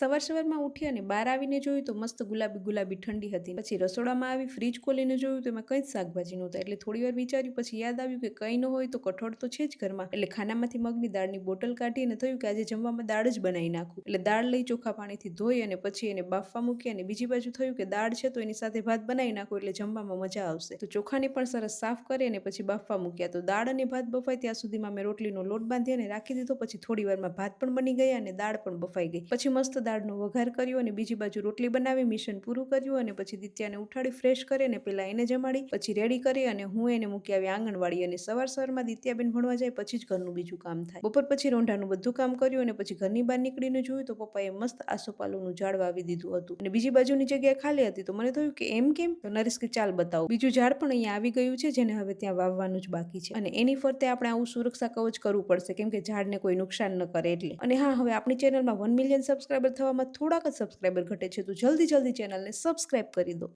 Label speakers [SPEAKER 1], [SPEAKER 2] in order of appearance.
[SPEAKER 1] સવાર સવારમાં ઉઠી અને બહાર આવીને જોયું તો મસ્ત ગુલાબી ગુલાબી ઠંડી હતી. પછી રસોડામાં આવી ફ્રીજ ખોલીને જોયું તો એમાં કંઈ જ શાકભાજી નહોતા. એટલે થોડી વાર વિચાર્યું, પછી યાદ આવ્યું કે કંઈ ન હોય તો કઠોળ તો છે જ ઘરમાં. એટલે ખાનામાંથી મગની દાળની બોટલ કાઢી અને થયું કે આજે જમવામાં દાળ જ બનાવી નાખું. એટલે દાળ લઈ ચોખ્ખા પાણીથી ધોઈ અને પછી એને બાફવા મૂકી અને બીજી બાજુ થયું કે દાળ છે તો એની સાથે ભાત બનાવી નાખું એટલે જમવામાં મજા આવશે. તો ચોખાને પણ સરસ સાફ કરી અને પછી બાફવા મૂક્યા. તો દાળ અને ભાત બફાય ત્યાં સુધીમાં મેં રોટલીનો લોટ બાંધી અને રાખી દીધો. પછી થોડી વારમાં ભાત પણ બની ગયા અને દાળ પણ બફાઈ ગઈ. પછી મસ્ત દાળનો વઘાર કર્યો અને બીજી બાજુ રોટલી બનાવી, મિશન પૂરું કર્યું અને પછી દિત્યાને ઉઠાડી ફ્રેશ કરી અને પહેલાં એને જમાડી, પછી રેડી કરી અને હું એને મૂકી આવી આંગણવાડી અને સવાર સવારમાં દિત્યાબેન ભણવા જાય પછી જ ઘરનું બીજું કામ થાય. બપોર પછી રોંઢાનું બધું કામ કર્યું અને પછી ઘરની બહાર નીકળીને જોયું તો પપ્પાએ મસ્ત આસોપાલોનું ઝાડ વાવી દીધું હતું. અને બીજી બાજુની જગ્યાએ ખાલી હતી તો મને થયું કે એમ કેમ? તો નરેશ કે ચાલ બતાવો. બીજું ઝાડ પણ અહીંયા આવી ગયું છે જેને હવે ત્યાં વાવવાનું જ બાકી છે. અને એની ફરતે આપણે આવું સુરક્ષા કવચ કરવું પડશે કેમ કે ઝાડને કોઈ નુકસાન ન કરે એટલે. અને હા, હવે આપણી ચેનલમાં વન મિલિયન સબસ્ક્રાઈબર થવામાં થોડાક જ સબસ્ક્રાઈબર ઘટે છે તો જલ્દી જલ્દી ચેનલને સબસ્ક્રાઈબ કરી દો.